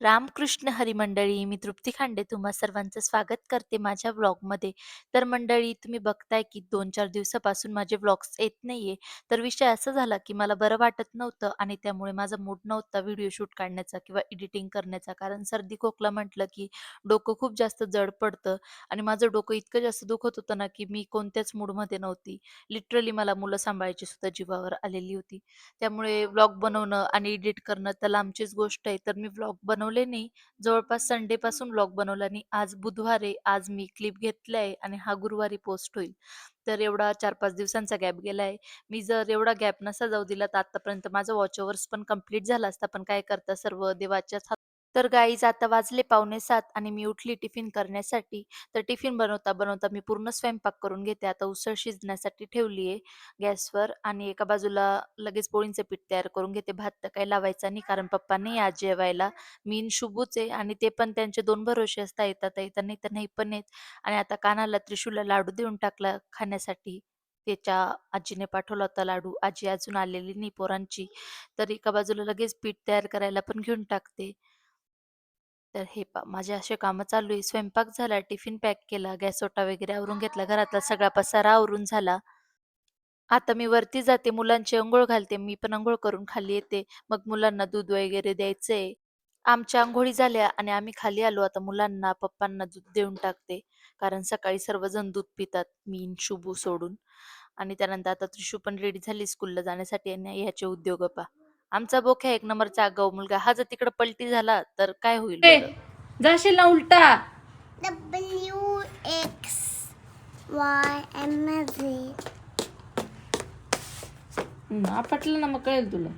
रामकृष्ण हरी मंडळी, मी तृप्ती खांडे तुम्हा सर्वांचं स्वागत करते माझ्या व्लॉगमध्ये. तर मंडळी तुम्ही बघताय की 2-4 दिवसापासून माझे व्लॉग्स येत नाहीये. तर विषय असा झाला की मला बरं वाटत नव्हतं आणि त्यामुळे माझा मूड नव्हता व्हिडिओ शूट काढण्याचा किंवा एडिटिंग करण्याचा. कारण सर्दी खोकला म्हटलं की डोकं खूप जास्त जड पडतं आणि माझं डोकं इतकं जास्त दुखत होतं ना की मी कोणत्याच मूडमध्ये नव्हती. लिटरली मला मुलं सांभाळायची सुद्धा जीवावर आलेली होती. त्यामुळे व्लॉग बनवणं आणि एडिट करणं तर लांबचीच गोष्ट आहे. तर मी व्लॉग बनवले नाही. जवळपास संडेपासून ब्लॉग बनवला आणि आज बुधवार आहे. आज मी क्लिप घेतलाय आणि हा गुरुवारी पोस्ट होईल. तर एवढा 4-5 दिवसांचा गॅप गेलाय. मी जर एवढा गॅप नसा जाऊ दिला तर आतापर्यंत माझा वॉच ओव्हर्स पण कंप्लीट झाला असता. पण काय करता सर्व देवाच्याच तर गाईज आता वाजले 6:45 आणि मी उठली टिफिन करण्यासाठी. तर टिफिन बनवता-बनवता मी पूर्ण स्वयंपाक करून घेते. आता उसळ शिजण्यासाठी ठेवली आहे गॅसवर आणि एका बाजूला लगेच पोळींचं पीठ तयार करून घेते. भात तर काही लावायचा नाही कारण पप्पा नाही आज जेवायला. मी शुभूच आहे आणि ते पण त्यांचे दोन भरोसे असतात, येतात येतात, नाही तर नाही पण येत. आणि आता कानाला त्रिशूलला लाडू देऊन टाकला खाण्यासाठी. त्याच्या आजीने पाठवला होता लाडू. आजी अजून आलेली नाही पोरांची. तर एका बाजूला लगेच पीठ तयार करायला पण घेऊन टाकते. तर हे पहा माझे असे कामं चालू आहे. स्वयंपाक झाला, टिफिन पॅक केला, गॅस ओटा वगैरे आवरून घेतला, घरातला सगळा पसारा आवरून झाला. आता मी वरती जाते, मुलांची अंघोळ घालते. मी पण अंघोळ करून खाली येते. मग मुलांना दूध वगैरे द्यायचंय. आमच्या अंघोळी झाल्या आणि आम्ही खाली आलो. आता मुलांना, पप्पांना दूध देऊन टाकते. कारण सकाळी सर्वजण दूध पितात, मी शुभू सोडून. आणि त्यानंतर आता त्रिशू पण रेडी झाली स्कूलला जाण्यासाठी आणि ह्याचे उद्योग पहा. आमचा बोक्या एक नंबरचा आगाऊ मुलगा. हा जर तिकडं पलटी झाला तर काय होईल ए, बरं? जाशील ना उलटा W X Y and Z. आपटलं ना मग कळेल तुला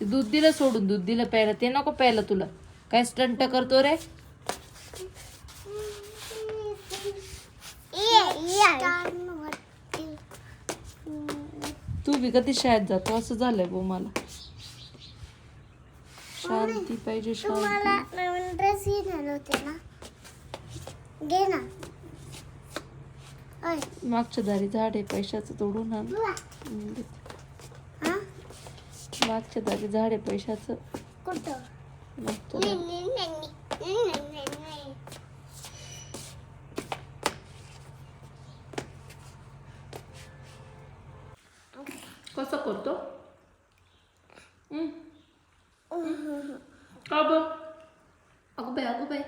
ते दूध दिलं सोडून दूध दिलं प्यायला ते नको प्यायला तुला काय स्टंट करतो रे Yeah, yeah. तू बी कधी शाळेत जातो असं झालंय गो मला शांती पाहिजे तुम्हाला शांती. नवीन ड्रेस घेणार होते ना? घे ना. ओय. मागच्या दारी झाड आहे पैशाचं तोडून आण. बुवा. हं, दे. मागच्या दारी झाड आहे पैशाचं. कुठं? मागच्या नाही, दारी. नाही, नाही, नाही, नाही, नाही, नाही. कसं करतो हं? का बघ अगं बाय अगं बाय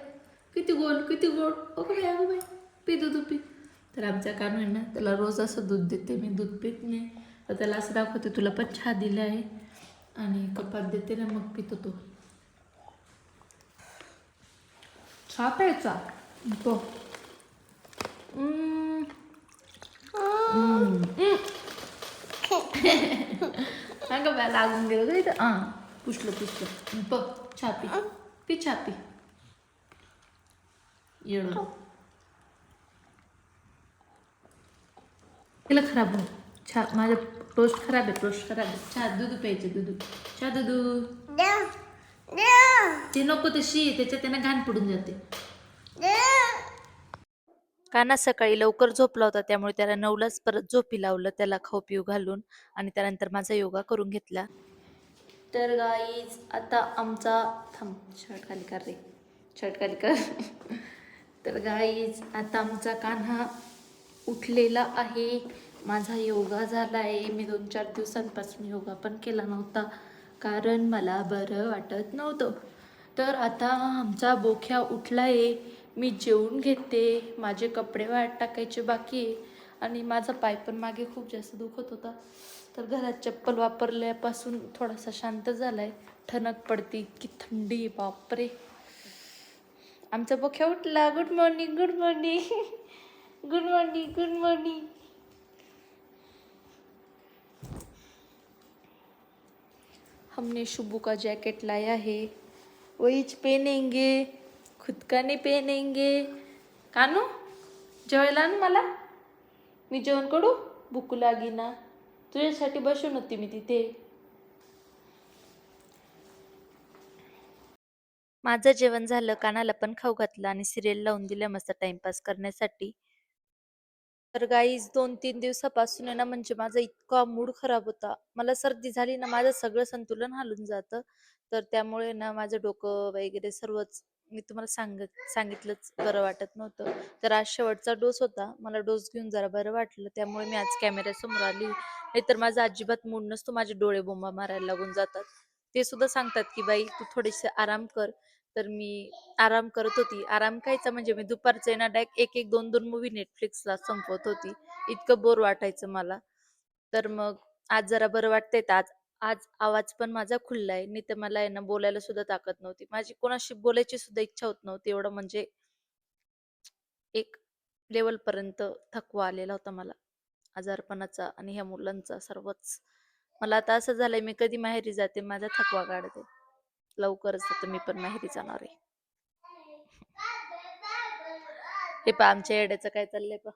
किती गोड किती गोड. अगं बाय अगं बाय पी दूध पी. तर आमच्या कान आहे ना त्याला रोज असं दूध देते मी दूध पित नाही. तर त्याला असं दाखवते तुला पण चहा दिला आहे. आणि कपात देते ना मग पितो तो. चहा प्यायचा? तो. अगं बाय लागून गेलं का इथं. हां. पुसलं पुसलं प चहा पी पी चहा पी येणं तिला खराब हो चहा माझं टोस्ट खराब आहे टोस्ट खराब आहे. चहा दूध प्यायचं दूध. चहा दूध. ते नको ते शी त्याच्यात त्यांना घाण पडून जाते. काना सकाळी लवकर झोपला होता त्यामुळे त्याला नऊलाच परत झोपी लावलं त्याला खाऊ पिऊ घालून आणि त्यानंतर माझा योगा करून घेतला. तर गाईज आता आमचा थांब शर्ट खाली कर रे. शर्ट खाली कर. तर गाईज आता आमचा कान्हा उठलेला आहे. माझा योगा झाला आहे मी दोन चार दिवसांपासून योगा पण केला नव्हता कारण मला बरं वाटत नव्हतं. तर आता आमचा बोख्या उठला आहे मी जेवून घेते. माझे कपडे वाट टाकायचे बाकी आहे. आणि माझा पाय पण मागे खूप जास्त दुखत होता. तर घरात चप्पल वापरल्यापासून थोडासा शांत झालाय. ठणक पडते. इतकी थंडी बापरे. आमचा बोख्या उठला. Good morning good morning good morning good morning हमने शुभू का जैकेट लाया है. वहीच पहनेंगे. खुद का नहीं पहनेंगे. कानू जेवायला ना मला. मी जेवण करू? भूक लागी ना. तुझ्यासाठी बसून होती मी तिथे. माझं जेवण झालं कानाला पण खाऊ घातलं आणि सिरियल लावून दिलं मस्त टाइमपास करण्यासाठी. तर गाईज दोन तीन दिवसापासून ना म्हणजे माझा इतका मूड खराब होता. मला सर्दी झाली ना माझं सगळं संतुलन हलून जातं. तर त्यामुळे ना माझं डोकं वगैरे सर्वच मी तुम्हाला सांगत सांगितलंच बरं वाटत नव्हतं. तर आज शेवटचा डोस होता. मला डोस घेऊन जरा बरं वाटलं. त्यामुळे मी आज कॅमेऱ्यासमोर आली. नाहीतर माझा अजिबात मूड नसतो. माझे डोळे बोंबा मारायला लागून जातात. ते सुद्धा सांगतात की बाई तू थोडेसे आराम कर. तर मी आराम करत होती. आराम खायचा म्हणजे मी दुपारचे ना डायरेक्ट एक एक दोन दोन मूवी नेटफ्लिक्सला संपवत होती. इतकं बोर वाटायचं मला. तर मग आज जरा बरं वाटतंय. तर आज आज आवाज पण माझा खुललाय. नाही तर मला आहे ना बोलायला सुद्धा ताकद नव्हती. माझी कोणाशी बोलायची सुद्धा इच्छा होत नव्हती. एवढं म्हणजे एक लेवल पर्यंत थकवा आलेला होता मला. आजारपणाचा आणि ह्या मुलांचा सर्वच. मला आता असं झालंय मी कधी माहेरी जाते माझा थकवा काढते. लवकरच आता मी पण माहेरी जाणार आहे. हे पा आमच्या येड्याचं काय चाललंय पा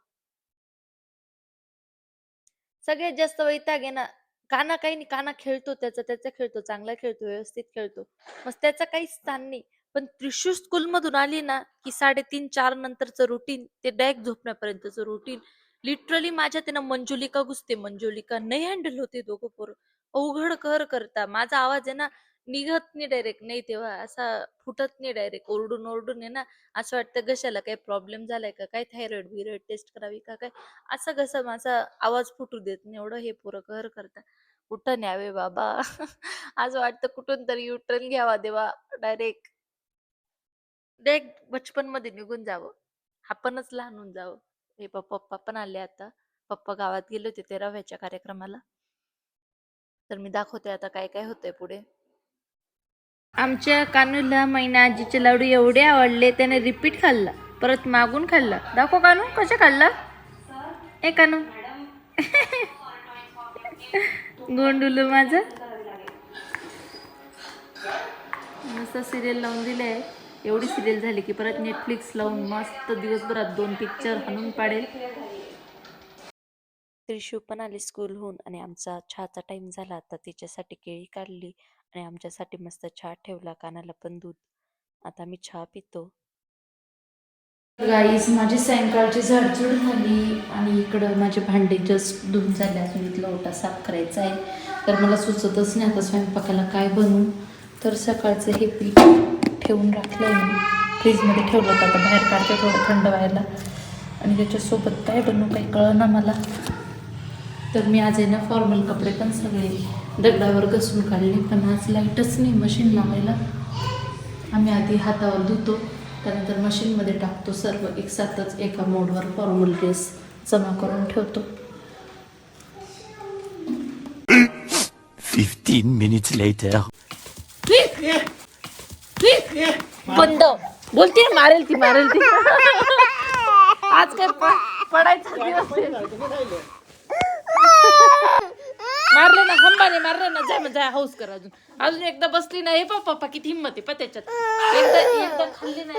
सगळ्यात जास्त वैताग आहे ना काना काही नाही काना खेळतो त्याचा त्याचा खेळतो चांगला खेळतो व्यवस्थित खेळतो. मग त्याचा काही स्थान नाही. पण त्रिशू स्कूल मधून आली ना की साडेतीन चार नंतरचं रुटीन ते डायरेक्ट झोपण्यापर्यंतचं रुटीन लिटरली माझ्या त्यानं मंजुलिका घुसते. मंजुलिका नाही हँडल होते दोघं पोरं. अवघड कर करता. माझा आवाज आहे ना निघत नाही डायरेक्ट नाही तेव्हा असा फुटत नाही डायरेक्ट ओरडून ओरडून आहे ना असं वाटतं घशाला काही प्रॉब्लेम झालाय का? काय थायरॉइड बिरॉइड टेस्ट करावी का काय? असं घसा माझा आवाज फुटू देत नाही. एवढं हे पोरं घर करता कुठं न्यावे बाबा? आज वाटतं कुठून तरी युट्रेन घ्यावा देवा डायरेक्ट डायरेक्ट बचपनमध्ये निघून जावं. आपणच लहान होऊन जावं. हे पप्पा पप्पा पण आले आता. पप्पा गावात गेले होते तेराव्याच्या कार्यक्रमाला. तर मी दाखवते आता काय काय होतंय पुढे. आमच्या कानूला मैना आजीचे लाडू एवढे आवडले त्याने रिपीट खाल्ला. परत मागून खाल्ला. दाखव कानू कसे खाल्ला? ए कानू. गोंडुलू माझं. मस्त सिरियल लावून दिले एवढी सिरियल झाली की परत नेटफ्लिक्स लावून मस्त दिवसभरात दोन पिक्चर हाणून पाडेल. त्रिशू पण आली स्कूलहून आणि आमचा चहाचा टाइम झाला तर तिच्यासाठी केळी काढली. आणि आमच्यासाठी मस्त चहा ठेवला कानाला पण दूध. आता मी चहा पितो. गाईज माझी सायंकाळची झाडझूड झाली आणि इकडं माझे भांडे जस्ट धुवून झाले अजून इथला ओटा साफ करायचा आहे. तर मला सुचतच नाही आता स्वयंपाकाला काय बनवू. तर सकाळचं हे पीठ ठेवून राखलं आहे मी. फ्रीजमध्ये ठेवलं होतं आता बाहेर काढते थोडं थंड व्हायला. आणि त्याच्यासोबत काय बनवू काही कळना मला. तर मी आज आहे ना फॉर्मल कपडे पण सगळे दगडावर घसून काढले पण आज लाईटच नाही. मशीन लावायला आम्ही आधी हातावर धुतो त्यानंतर मशीनमध्ये टाकतो सर्व. एकसाथच एका मोडवर फॉर्मल ड्रेस जमा करून ठेवतो. 15 minutes later. बंद. बोलते मारेल ती मारेल ती. आज काय पडायचा दिवस आहे. मारलं ना हंबाने मारलं ना जाय मग जाय हाऊस कर अजून. अजून एकदा बसली ना हे पा पप्पा किती हिंमत आहे पा त्याच्यात. एकदा एकदा खाल्ली नाही.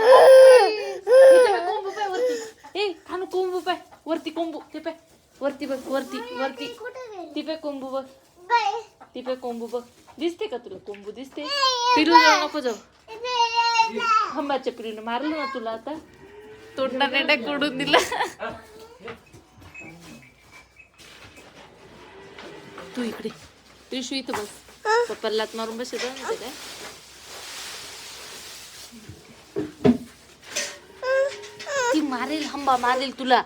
कोंबू पाय वरती. ए खानू कोंबू पाय. वरती कोंबू ते पाय. वरती बघ वरती वरती ती पाय कोंबू बघ. ती पाय कोंबू बघ. दिसते का तुला कोंबू? दिसते. पिलू जाऊ नको जाऊ. हंबाच्या पिलूने मारलं ना तुला आता. तोंडाने डाक उडून दिला. तू इकडे. पिशू इथं बस. पप्पा लात मारून बसत ना काय ती मारेल हंबा मारेल तुला.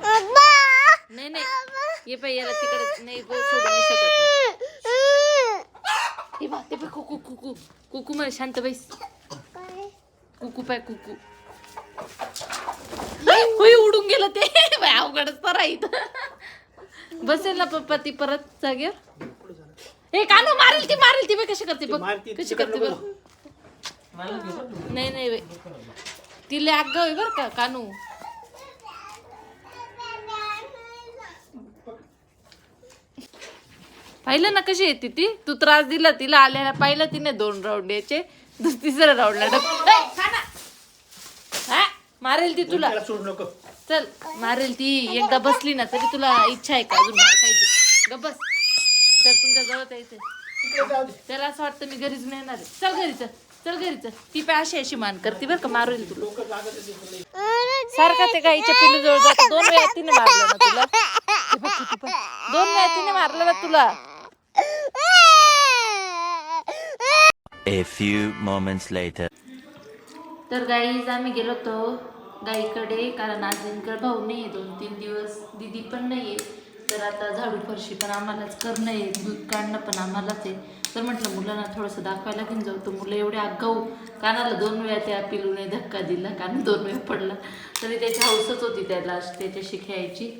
नाही नाही. ये पाय याला तिकडे नाही सोडू नाही शकत. हे बा ते पाय कुकू कुकू. कुकू मला शांत बैस. कुकू पाय कुकू. होय उडून गेलं ते. अवघडच तर इथं. बसेल ना पप्पा ती परत जागेवर? हे कानू मारेल ती मारेल ती बघ कशी करते बघ कशी करते बघ. नाही नाही बाई. आहे बर का कानू. पाहिलं ना कशी येते ती? तू त्रास दिला तिला आल्याला पाहिलं तिने दोन राऊंड याचे दुस- तिसऱ्या राऊंडला डब ए, खा ना. हा, मारेल ती तुला. सोडू नको. चल मारेल ती. एकदा बसली ना तरी तुला इच्छा आहे का अजून मार खायची ग बस. तर तुमच्या जवळ यायचंय त्याला असं वाटतं मी घरीच येणार आहे. चल घरी चल. चल घरी चल. ती पाय अशी अशी मान करते बरं का मारेल तुला. सारखा ते गाईच्या पिलू जवळ जातो दोन वेळा तिने मारलं ना तुला. हे बघ किती पण. दोन वेळा तिने मारलं ना तुला. A few moments later. तर गाईज आम्ही गेलो होतो गाईकडे कारण आज दिनकर भाऊ नाही दोन तीन दिवस. दिदी पण नाही आहे तर आता झाडू फरशी पण आम्हालाच करणं आहे दूध काढणं पण आम्हालाच आहे. तर म्हटलं मुलांना थोडंसं दाखवायला घेऊन जाऊ. तर मुलं एवढे आगाऊ कानाला दोन वेळा त्या पिलूने धक्का दिला कान दोन वेळा पडला. तरी त्याची हौसच होती त्याला त्याच्याशी खेळायची.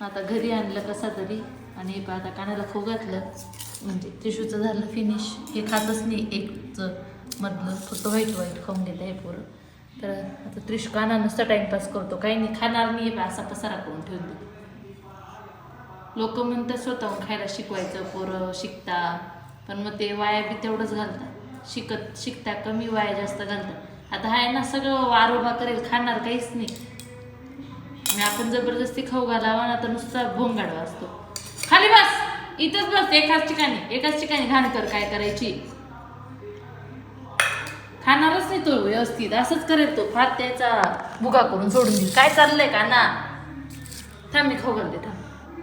आता घरी आणलं कसा तरी आणि पहा आता कानाला खो घातलं. म्हणजे टिशूचं झालं फिनिश हे खातच नाही एकचं मधलं. फक्त व्हाईट व्हाईट खाऊन घेतं हे पोरं. तर आता त्रिशू काना नुसता टाईमपास करतो. काही नाही खाणार नाही असा पसारा करून ठेवून देतो. लोक म्हणतात स्वतःहून खायला शिकवायचं पोरं शिकता. पण मग ते वाया बी तेवढंच घालतात. शिकत शिकता कमी वाया जास्त घालतात. आता हाय ना सगळं वारोबा करेल खाणार काहीच नाही. आणि आपण जबरदस्ती खाऊ घालावा ना तर नुसता भोंगाडवा असतो. खाली बस! इथंच बस एकाच ठिकाणी. एकाच ठिकाणी घाण कर काय करायची. खाणारच नाही तो व्यवस्थित. असंच करेल तो. फार त्याचा भुगा करून सोडून देईल. काय चाललंय का ना थांब मी खाऊ घालते थांब.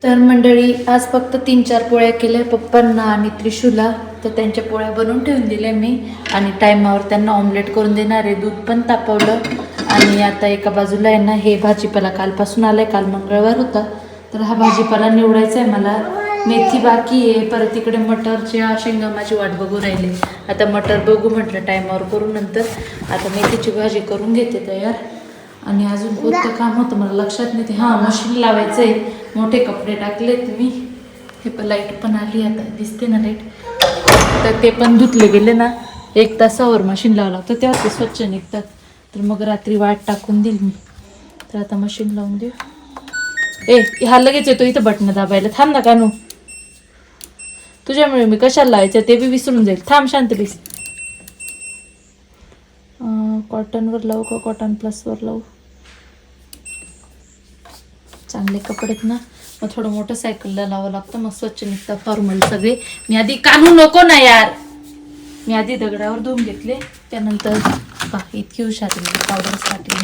तर मंडळी आज फक्त तीन चार पोळ्या केल्या. पप्पांना आणि त्रिशूला तर त्यांच्या पोळ्या बनवून ठेवून दिल्या मी. आणि टायमावर त्यांना ऑमलेट करून देणार आहे. दूध पण तापवलं. आणि आता एका बाजूला आहे ना हे भाजीपाला कालपासून आलाय. काल मंगळवार होता. तर हा भाजीपाला निवडायचा आहे मला. मेथी बाकी आहे. परत इकडे मटरच्या शेंगा माझी वाट बघू राहिली. आता मटर बघू म्हटलं टायमावर करू नंतर. आता मेथीची भाजी करून घेते तयार. आणि अजून कोणतं काम होतं मला लक्षात नाही. ते हां मशीन लावायचं आहे मोठे कपडे टाकलेत मी हे पण लाइट पण आली आता दिसते ना लाइट तर ते पण धुतले गेले ना. एक तासावर मशीन लावलं लागतं तेव्हा ते स्वच्छ निघतात. तर मग रात्री वाट टाकून देईल मी. तर आता मशीन लावून देऊ. ए हा लगेच येतो इथं बटणं दाबायला. थांब ना कानू. तुझ्यामुळे मी कशाला लावायचं ते बी विसरून जाईल. थांब शांत प्लीज कॉटनवर लावू का? कॉटन प्लसवर लावू? चांगले कपडे ना मग थोडं मोठं सायकलला लावावं लागतं मग स्वच्छ निघतं फॉर्मल सगळे. मी आधी काढू नको ना यार. मी आधी दगडावर धुवून घेतले त्यानंतर पा इतकी हुशार पावडरसाठी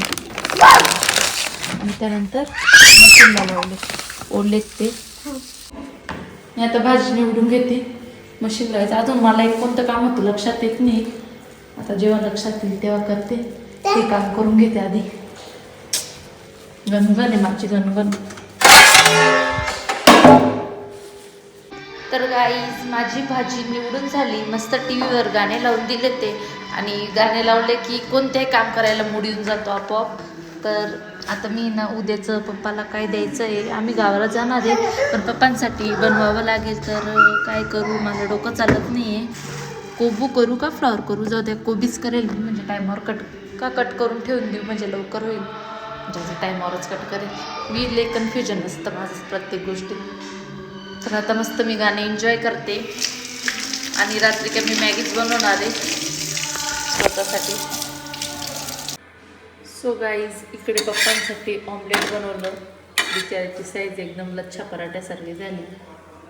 आणि त्यानंतर मशीनला लावले ओढलेत ते. मी आता भाजी निवडून घेते. मशीन लावायचं. अजून मला एक कोणतं काम होतं लक्षात येत नाही. आता जेव्हा लक्षात येईल तेव्हा करते. ते काम करून घेते आधी. गणगण आहे माझी गणगण तर गाईज माझी भाजी निवडून झाली. मस्त टी व्हीवर गाणे लावून दिले ते. आणि गाणे लावले की कोणतेही काम करायला मूड येऊन जातो आपोआप. तर आता मी ना उद्याचं पप्पाला काय द्यायचं आहे आम्ही गावाला जाणार आहे. पण पप्पांसाठी बनवावं लागेल. तर काय करू? माझं डोकं चालत नाही आहे कोबू करू का? फ्लॉवर करू? जाऊ द्या. कोबीच करेल मी. म्हणजे टायमावर कट का कट करून ठेवून देऊ? म्हणजे लवकर होईल. म्हणजे टायमावरच कट करेल. मी लय कन्फ्युजन असतं माझं प्रत्येक गोष्टी तर आता मस्त मी गाणे एन्जॉय करते. आणि रात्री काय मी मॅगीच बनवणार आहे. स्वतःसाठी. सो गाईज इकडे पप्पांसाठी ऑमलेट बनवलं. बिचाराची साईज एकदम लच्छा पराठ्यासारखी झाली.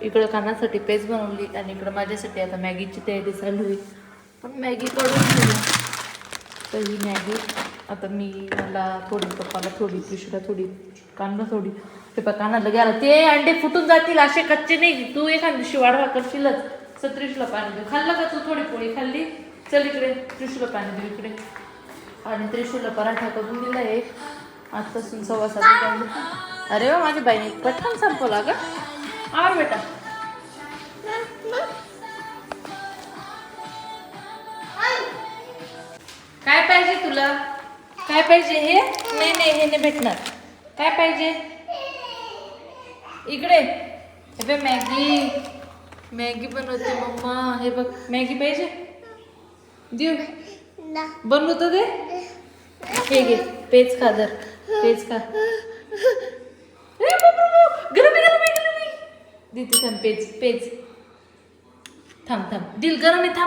इकडं कानासाठी पेज बनवली आणि इकडं माझ्यासाठी आता मॅगीची तयारी चालू आहे. पण मॅगी पडून ठेवली तर ही मॅगी आता मी मला थोडी पप्पाला थोडी पिशूला थोडी कांदा थोडी ते कानाला गेला ते अंडे फुटून जातील असे कच्चे नाही. तू एखाद दिवशी वाढवा करशीलच. सत्रीशला पाणी देऊ खाल्लं का तू थोडी पोळी खाल्ली? चल इकडे त्रिशूला पाणी देऊ इकडे. आणि त्रिशूला पराठा करून दिला एक. आजपासून सव्वा सात अरे वा माझ्या बाईने पटकन संपवला का आर बेटा. काय पाहिजे तुला? काय पाहिजे हे? नाही नाही हे नाही भेटणार. काय पाहिजे? इकडे. हे बघ मॅगी मॅगी बनवते मम्मा. हे बघ मॅगी पाहिजे? देऊ. बनवतो ते हे घे पेज खा जर. पेज खा. गरम गरम देते थांब पेज पेज. थांब थांब. दिल गरम आहे थांब.